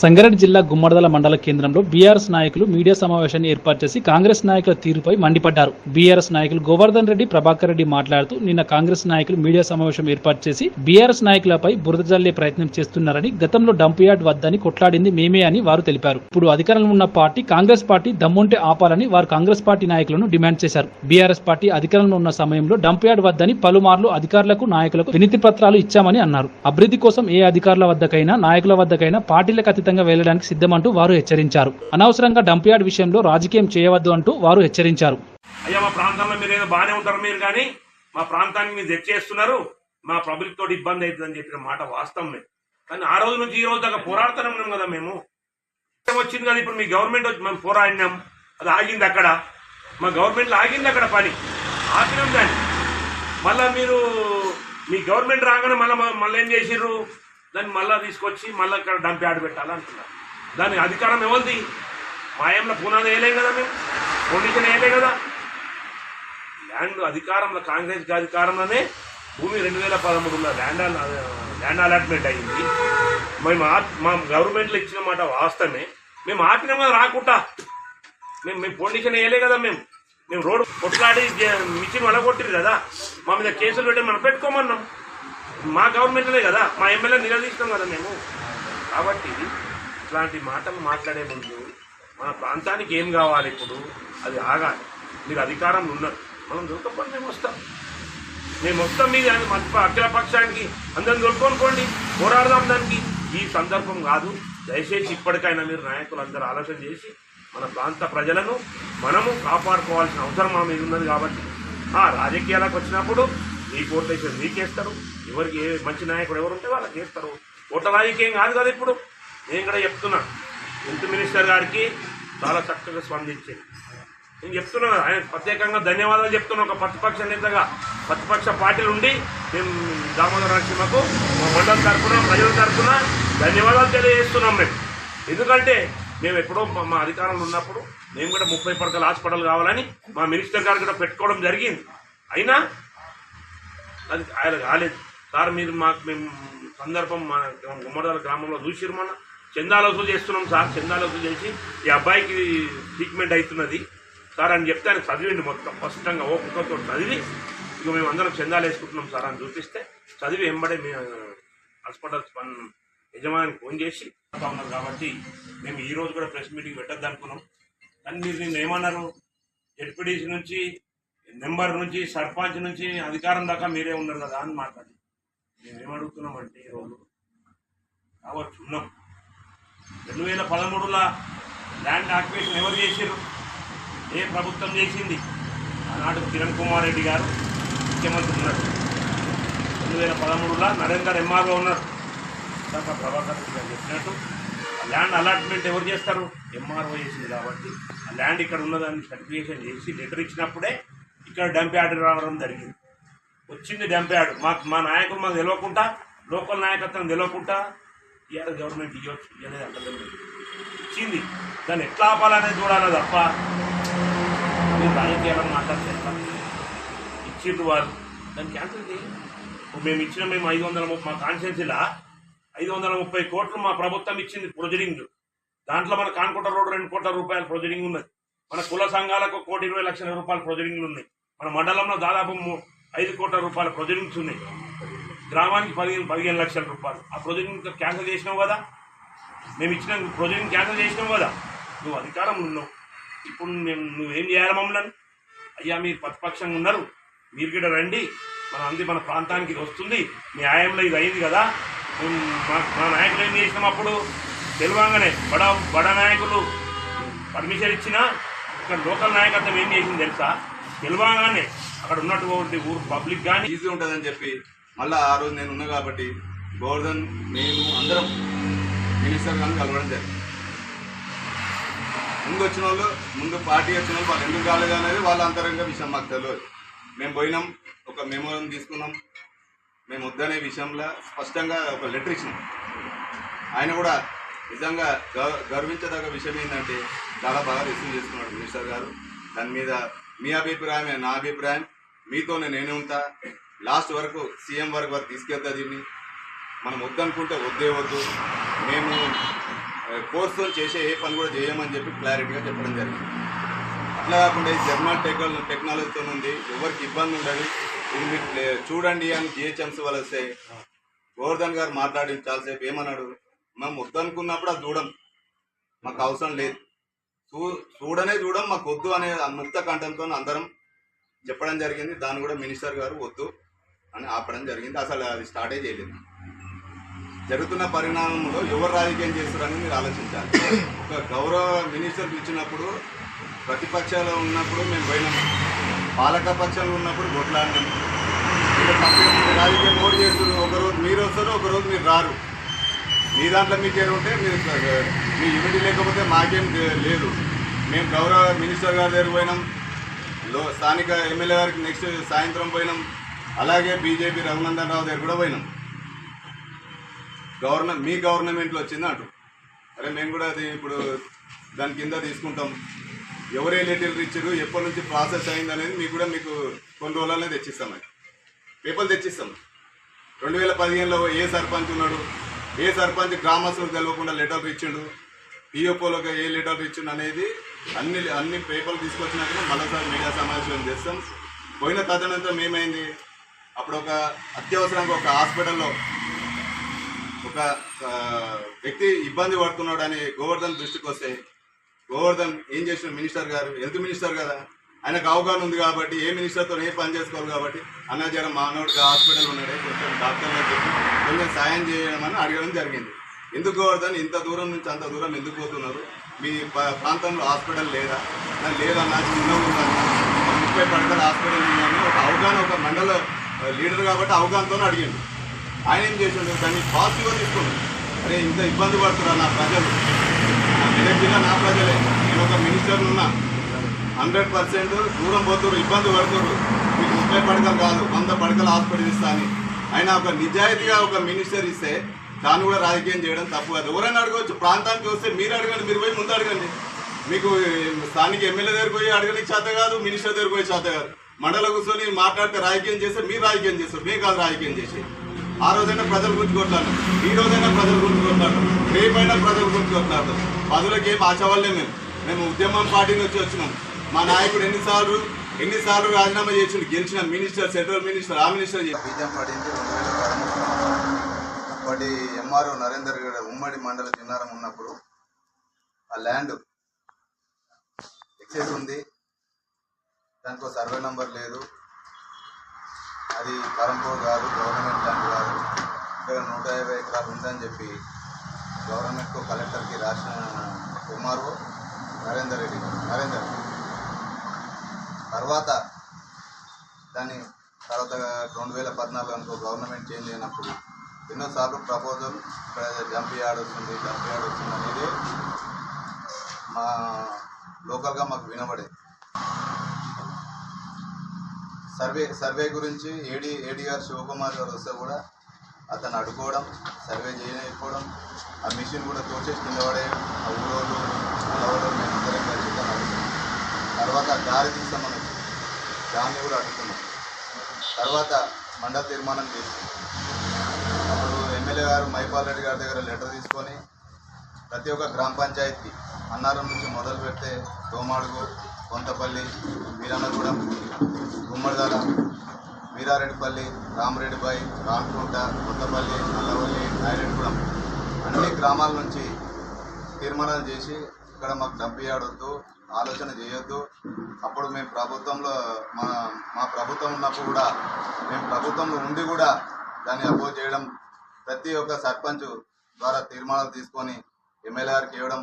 సంగారెడ్డి జిల్లా గుమ్మడదల మండల కేంద్రంలో బీఆర్ఎస్ నాయకులు మీడియా సమావేశాన్ని ఏర్పాటు చేసి కాంగ్రెస్ నాయకుల తీరుపై మండిపడ్డారు. బీఆర్ఎస్ నాయకులు గోవర్ధన్ రెడ్డి ప్రభాకర్ రెడ్డి మాట్లాడుతూ నిన్న కాంగ్రెస్ నాయకులు మీడియా సమావేశం ఏర్పాటు చేసి బీఆర్ఎస్ నాయకులపై బురద జల్లే ప్రయత్నం చేస్తున్నారని గతంలో డంప్ యార్డ్ వద్దని కొట్లాడింది మేమే అని వారు తెలిపారు. ఇప్పుడు అధికారంలో ఉన్న పార్టీ కాంగ్రెస్ పార్టీ దమ్ముంటే ఆపాలని వారు కాంగ్రెస్ పార్టీ నాయకులను డిమాండ్ చేశారు. బీఆర్ఎస్ పార్టీ అధికారంలో ఉన్న సమయంలో డంప్ యార్డ్ వద్దని పలుమార్లు అధికారులకు నాయకులకు వినతి పత్రాలు ఇచ్చామని అన్నారు. అభివృద్ధి కోసం ఏ అధికారుల వద్దకైనా నాయకుల వద్దకైనా పార్టీలకు అతీతంగా వెళ్ళడానికి సిద్ధమంటూ వారు హెచ్చరించారు. అనవసరంగా డంప్ యార్డ్ విషయంలో రాజకీయం చేయవద్దు అంటూ వారు హెచ్చరించారు. అయ్యా మా ప్రాంతంలో మీరు ఏదో బాగానే ఉంటారు మీరు కానీ మా ప్రాంతాన్ని మీరు తెచ్చేస్తున్నారు మా పబ్లిక్ తోటి ఇబ్బంది అవుతుందని చెప్పిన మాట వాస్తవమే. కానీ ఆ రోజు నుంచి ఈ రోజు దాకా పోరాడుతున్నాం కదా మేము. వచ్చింది కదా ఇప్పుడు మీ గవర్నమెంట్ వచ్చి మేము పోరాడినాం అది ఆగింది అక్కడ. మా గవర్నమెంట్లో ఆగింది అక్కడ పని. ఆపినాం దాన్ని మళ్ళా మీరు మీ గవర్నమెంట్ రాగానే మళ్ళీ మళ్ళీ ఏం చేసిర్రు? దాన్ని మళ్ళా తీసుకొచ్చి మళ్ళీ ఇక్కడ డంప్ యార్డ్ పెట్టాలంటున్నారు. దాని అధికారం ఎవరిది? మాయంలో పునాది వేయలేం కదా మేము? పొండిషన్ వేయలే కదా? ల్యాండ్ అధికారంలో కాంగ్రెస్ అధికారంలోనే భూమి రెండు వేల పదమూడులో ల్యాండ్ ల్యాండ్ అలాట్మెంట్ అయింది. మేము మా గవర్నమెంట్లో ఇచ్చిన మాట వాస్తవమే. మేము ఆపినాం కదా రాకుండా. మేము మేము పొండిషన్ వేయలే కదా మేము? మేము రోడ్డు కొట్లాడి జ- మిషన్ వలగొట్టిరు కదా? మా మీద కేసులు పెట్టి మనం పెట్టుకోమన్నాం. మా గవర్నమెంట్లే కదా మా ఎమ్మెల్యే నిలదీస్తాం కదా మేము. కాబట్టి ఇట్లాంటి మాటలు మాట్లాడే ముందు మన ప్రాంతానికి ఏం కావాలి ఇప్పుడు? అది ఆగాలి. మీరు అధికారంలో ఉన్నారు మనం దొరకపోతే మేము వస్తాం. మేము వస్తాం మీద అఖిల పక్షానికి. అందరం దొరుకునుకోండి పోరాడదాం దానికి. ఈ సందర్భం కాదు. దయచేసి ఇప్పటికైనా మీరు నాయకులు అందరూ ఆలోచన చేసి మన ప్రాంత ప్రజలను మనము కాపాడుకోవాల్సిన అవసరం మా మీద ఉన్నది కాబట్టి ఆ రాజకీయాలకు వచ్చినప్పుడు మీ కోటేషన్ మీకేస్తారు? ఎవరికి ఏ మంచి నాయకుడు ఎవరు ఉంటే వాళ్ళకి వేస్తారు ఓట్ల రాజకీయం కాదు కదా ఇప్పుడు? నేను కూడా చెప్తున్నా. హెల్త్ మినిస్టర్ గారికి చాలా చక్కగా స్పందించింది. నేను చెప్తున్నా ఆయన ప్రత్యేకంగా ధన్యవాదాలు చెప్తున్నా. ఒక ప్రతిపక్ష నేతగా ప్రతిపక్ష పార్టీలు ఉండి మేము దామోదర నరసింహకు మా మండలం తరఫున ప్రజల తరఫున ధన్యవాదాలు తెలియజేస్తున్నాం మేము. ఎందుకంటే మేము ఎప్పుడో మా- మా అధికారంలో ఉన్నప్పుడు మేము కూడా ముప్పై పడకల హాస్పిటల్ కావాలని మా మినిస్టర్ గారు కూడా పెట్టుకోవడం జరిగింది. అయినా అది ఆయన కాలేదు సార్ మీరు మాకు మేము సందర్భం మన గుమ్మడాల గ్రామంలో చూసిరు మన చందాలు చేస్తున్నాం సార్ చందాలోసులు చేసి ఈ అబ్బాయికి ట్రీట్మెంట్ అవుతున్నది. సార్ అని చెప్తే ఆయన చదివిండి మొత్తం స్పష్టంగా ఓపికతో చదివి ఇక మేము అందరం చందాలు వేసుకుంటున్నాం సార్ అని చూపిస్తే చదివి వెంబడే మీ హాస్పిటల్ పన్ యజమానికి ఫోన్ చేసి ఉన్నారు కాబట్టి మేము ఈ రోజు కూడా ప్రెస్ మీటింగ్ పెట్టద్దు అనుకున్నాం. కానీ మీరు నిన్న ఏమన్నారు? జడ్పీడీసీ నుంచి నెంబర్ నుంచి సర్పంచ్ నుంచి అధికారం దాకా మీరే ఉన్నారు కదా అని మాట్లాడి మేమేం అడుగుతున్నామంటే ఈరోజు కావచ్చు ఉన్నాం. రెండు వేల పదమూడులో ల్యాండ్ ఆక్యుపేషన్ ఎవరు చేశారు ఏ ప్రభుత్వం చేసింది? ఆనాడు కిరణ్ కుమార్ రెడ్డి గారు ముఖ్యమంత్రి ఉన్నారు. రెండు వేల పదమూడులో నరేందర్ ఎంఆర్ఓ ఉన్నారు. ఇందాక ప్రభాకర్ రెడ్డి గారు చెప్పినట్టు ఆ ల్యాండ్ అలాట్మెంట్ ఎవరు చేస్తారు? ఎంఆర్ఓ చేసింది కాబట్టి. ఆ ల్యాండ్ ఇక్కడ ఉన్నదాన్ని సర్టిఫికేషన్ చేసి లెటర్ ఇచ్చినప్పుడే ఇక్కడ డంప్ యార్డ్ రావడం జరిగింది. వచ్చింది డంప్ యార్డ్. మాకు మా నాయకులు మాకు తెలియకుండా లోకల్ నాయకత్వం తెలియకుండా ఇవాళ గవర్నమెంట్ ఇవ్వచ్చు అనేది అంటే ఇచ్చింది దాన్ని ఎట్లా ఆపాలనేది చూడాలి తప్ప మీరు రాజకీయాలను మాట్లాడితే ఇచ్చిండ్రు వాళ్ళు. దాన్ని క్యాన్సిల్ చేయండి మేము ఇచ్చిన మేము ఐదు వందల ముప్పై మా కాన్స్టిట్యున్సీలా ఐదు వందల ముప్పై కోట్లు మా ప్రభుత్వం ఇచ్చింది ప్రొజెడింగ్ దాంట్లో మన కాన్కోట రోడ్ రెండు కోట్ల రూపాయల ప్రొజెడింగ్ ఉన్నది. మన కుల సంఘాలకు కోటి ఇరవై లక్షల రూపాయల ప్రొజెడింగ్లు ఉన్నాయి. మన మండలంలో దాదాపు ఐదు కోట్ల రూపాయల ప్రొజెడింగ్స్ ఉన్నాయి. గ్రామానికి పదిహేను పదిహేను లక్షల రూపాయలు. ఆ ప్రొజెడింగ్ క్యాన్సిల్ చేసినావు కదా? మేము ఇచ్చిన ప్రొజెక్ట్ క్యాన్సిల్ చేసినావు కదా? నువ్వు అధికారం ఉన్నావు. ఇప్పుడు మేము నువ్వేం చేయాలి మమ్మల్ని? అయ్యా మీరు ప్రతిపక్షంగా ఉన్నారు. మీరు కూడా రండి. మన అంది మన ప్రాంతానికి ఇది వస్తుంది. మీ ఆయంలో ఇది అయింది కదా? మా నాయకులు ఏం చేసినాం అప్పుడు? తెలివంగానే బడ బడ నాయకులు పర్మిషన్ ఇచ్చినా ఇక్కడ లోకల్ నాయకత్వం ఏం చేసింది తెలుసా? తెలివంగానే అక్కడ ఉన్నటువంటి ఊరు పబ్లిక్ కానీ ఈజీ ఉంటుందని చెప్పి మళ్ళీ ఆ రోజు నేను ఉన్నా కాబట్టి గోవర్ధన్ మేము అందరం మినిస్టర్ గారిని కలవడం జరిగింది. ముందు వచ్చిన వాళ్ళు ముందు పార్టీ వచ్చిన వాళ్ళు వాళ్ళు ఎందుకు కాలేదు అనేది వాళ్ళ అంతరంగ విషయం మాకు తెలియదు మేము పోయినాం ఒక మెమోరం తీసుకున్నాం. మేము వద్దనే విషయంలో స్పష్టంగా ఒక లెటర్ ఇచ్చినాం. ఆయన కూడా నిజంగా గౌ- గర్వించదగ్గ విషయం ఏంటంటే చాలా బాగా రిసీవ్ చేసుకున్నాడు మినిస్టర్ గారు. దాని మీద మీ అభిప్రాయమే నా అభిప్రాయం. మీతోనే నేను ఉంటా. లాస్ట్ వరకు సీఎం వరకు వరకు తీసుకెళ్తా దీన్ని. మనం వద్దనుకుంటే వద్దే వద్దు. మేము ఆ, కోర్సుతో చేసే ఏ పని కూడా చేయమని చెప్పి క్లారిటీగా చెప్పడం జరిగింది. అట్లా కాకుండా ఈ జర్మన్ టెక్నాలజీ టెక్నాలజీతో ఉంది. ఎవరికి ఇబ్బంది ఉండదు. ఇది మీరు చూడండి అని జిహెచ్ఎంసీ వాళ్ళు వస్తే గోవర్ధన్ గారు మాట్లాడి చాలాసేపు ఏమన్నాడు? మేము వద్దనుకున్నప్పుడు అది చూడం. మాకు అవసరం లేదు. చూడనే చూడం మాకు వద్దు అనే ఆ ముక్త కంఠంతో అందరం చెప్పడం జరిగింది. దాన్ని కూడా మినిస్టర్ గారు వద్దు అని ఆపడం జరిగింది. అసలు అది స్టార్టే చేయలేదు. జరుగుతున్న పరిణామంలో ఎవరు రాజకీయం చేస్తారని మీరు ఆలోచించాలి. ఒక గౌరవ మినిస్టర్ ఇచ్చినప్పుడు ప్రతిపక్షాలు ఉన్నప్పుడు మేము పోయినాం. పాలక పక్షాలు ఉన్నప్పుడు కొట్లాడినాం. రాజకీయం ఓటు చేస్తున్నారు. ఒకరోజు మీరు వస్తారు ఒకరోజు మీరు రారు. మీ దాంట్లో మీకు ఏదో ఉంటే మీరు మీ యూనిటీ లేకపోతే మాకేం లేదు. మేము గౌరవ మినిస్టర్ గారి దగ్గర పోయినాం. లో స్థానిక ఎమ్మెల్యే గారికి నెక్స్ట్ సాయంత్రం పోయినాం. అలాగే బీజేపీ రఘునందన్ రావు దగ్గర కూడా పోయినాం. గవర్నమెంట్ మీ గవర్నమెంట్లో వచ్చింది అటు? అరే మేము కూడా అది ఇప్పుడు దాని కింద తీసుకుంటాం. ఎవరే లెటర్లు ఇచ్చారు ఎప్పటి నుంచి ప్రాసెస్ అయింది అనేది మీకు కూడా మీకు కొన్ని రోజులనే తెచ్చిస్తాం అది. పేపర్లు తెచ్చిస్తాం. రెండు వేల పదిహేనులో ఏ సర్పంచ్ ఉన్నాడు? ఏ సర్పంచ్ గ్రామస్తులకు తెలియకుండా లెటర్ ఇచ్చిండు? ఈఓపోలోకి ఏ లెటర్ ఇచ్చిండు అనేది అన్ని అన్ని పేపర్లు తీసుకొచ్చినాక మళ్ళీసారి మీడియా సమావేశం చేస్తాం. పోయిన తదనంతరం ఏమైంది? అప్పుడు ఒక అత్యవసరంగా ఒక హాస్పిటల్లో ఒక వ్యక్తి ఇబ్బంది పడుతున్నాడు అని గోవర్ధన్ దృష్టికి వస్తే గోవర్ధన్ ఏం చేసిన మినిస్టర్ గారు? హెల్త్ మినిస్టర్ కదా? ఆయనకు అవగాహన ఉంది కాబట్టి ఏ మినిస్టర్తో ఏ పని చేసుకోవాలి కాబట్టి అన్న జర మానవుడికి హాస్పిటల్ ఉన్నాడే కొంచెం డాక్టర్లకు చెప్పి కొంచెం సాయం చేయడం అడగడం జరిగింది. ఎందుకు గోవర్ధన్ ఇంత దూరం నుంచి అంత దూరం ఎందుకు పోతున్నారు? మీ ప్రాంతంలో హాస్పిటల్ లేదా? నాకు లేదన్నా చిన్న ఉందన్నా ముప్పై పడకల హాస్పిటల్ ఉందని ఒక అవగాహన ఒక మండల లీడర్ కాబట్టి అవగాహనతో అడిగింది ఆయన ఏం చేసిండు? దాన్ని పాజిటివ్గా తీసుకున్నాడు. అరే ఇంత ఇబ్బంది పడుతున్నారు నా ప్రజలు. మెదక్ జిల్లా నా ప్రజలే. నేను ఒక మినిస్టర్ ఉన్నా. హండ్రెడ్ పర్సెంట్ దూరం పోతున్నారు ఇబ్బంది పడుతున్నారు మీకు ముప్పై పడకలు కాదు వంద పడకలు హాస్పిటల్ ఇస్తా అని. ఆయన ఒక నిజాయితీగా ఒక మినిస్టర్ ఇస్తే దాన్ని కూడా రాజకీయం చేయడం తప్పు కాదు. ఎవరైనా అడగవచ్చు ప్రాంతానికి వస్తే మీరు అడగండి మీరు పోయి ముందు అడగండి. మీకు స్థానిక ఎమ్మెల్యే దగ్గర పోయి అడగడానికి చేత కాదు మినిస్టర్ దగ్గర పోయి చేత కాదు. మండల కూర్చొని మాట్లాడితే రాజకీయం చేస్తే మీరు రాజకీయం చేస్తారు. మేము కాదు రాజకీయం చేసి ఆ రోజైనా ప్రజలు గురించి ఈ రోజైనా ప్రజలు గురించి రేపైనా ప్రజలు గురించి పదులకి ఏం ఆశవాళ్ళే మేము. మేము ఉద్యమం పార్టీ నుంచి వచ్చినాం. మా నాయకుడు ఎన్నిసార్లు ఎన్నిసార్లు రాజీనామా చేసిండు? గెలిచిన మినిస్టర్ సెంట్రల్ మినిస్టర్ ఆ మినిస్టర్ బీజం పడింది అప్పటి ఎంఆర్ఓ నరేందర్ గడ ఉమ్మడి మండల చిన్నారం ఉన్నప్పుడు ఆ ల్యాండ్ ఎక్సెస్ ఉంది. దానికి సర్వే నంబర్ లేదు. అది పరంపూర్ కాదు గవర్నమెంట్ ల్యాండ్ కాదు. ఇక్కడ నూట యాభై ఎకరాలు ఉందని చెప్పి గవర్నమెంట్కు కలెక్టర్కి రాసిన కుమార్ నరేందర్ రెడ్డి నరేందర్. తర్వాత దాన్ని తర్వాత రెండు వేల పద్నాలుగు అనుకో గవర్నమెంట్ చేంజ్ అయినప్పుడు ఎన్నోసార్లు ప్రపోజల్ ఇక్కడ జంప్ యార్డ్ వస్తుంది జంప్ యార్డ్ వస్తుంది అనేది మా లోకల్గా మాకు వినబడేది సర్వే సర్వే గురించి ఏడి ఏడీఆర్ శివకుమార్ గారు వస్తే కూడా అతను అడుకోవడం సర్వే చేయకపోవడం ఆ మిషన్ కూడా తోచేసి కింద పడేయడం ఆ ఊరోళ్ళు కలిసి తర్వాత దారి తీస్తామని వచ్చింది. దాన్ని కూడా అడ్డుకున్నాం. తర్వాత మండల తీర్మానం చేసి అప్పుడు ఎమ్మెల్యే గారు మైపాల్ రెడ్డి గారి దగ్గర లెటర్ తీసుకొని ప్రతి ఒక్క గ్రామ పంచాయతీ అన్నారం నుంచి మొదలు పెడితే దోమాడుగు కొంతపల్లి వీరన్నగూడెం గుమ్మడిదాల వీరారెడ్డిపల్లి రామరెడ్డిపై రామకుంట కొత్తపల్లి నల్లవల్లి నాయరెడ్డిగూడెం అన్ని గ్రామాల నుంచి తీర్మానాలు చేసి ఇక్కడ మాకు డబ్బు ఇవ్వడొద్దు ఆలోచన చేయొద్దు. అప్పుడు మేము ప్రభుత్వంలో మా మా ప్రభుత్వం ఉన్నప్పుడు కూడా మేము ప్రభుత్వంలో ఉండి కూడా దాన్ని అపోజ్ చేయడం ప్రతి ఒక్క సర్పంచ్ ద్వారా తీర్మానాలు తీసుకొని ఎమ్మెల్యే గారికి ఇవ్వడం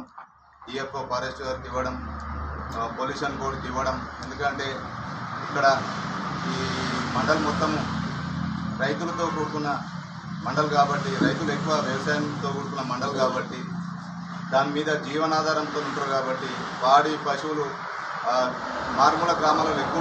డిఎఫ్ఓ ఫారెస్ట్ గారికి ఇవ్వడం పొల్యూషన్ బోర్డుకి ఇవ్వడం. ఎందుకంటే ఇక్కడ ఈ మండలం మొత్తము రైతులతో కూడుకున్న మండల్ కాబట్టి రైతులు ఎక్కువ వ్యవసాయంతో కూడుకున్న మండల్ కాబట్టి దాని మీద జీవనాధారంతో ఉంటారు కాబట్టి పాడి పశువులు ఆ, మారుమూల గ్రామాలలో ఎక్కువ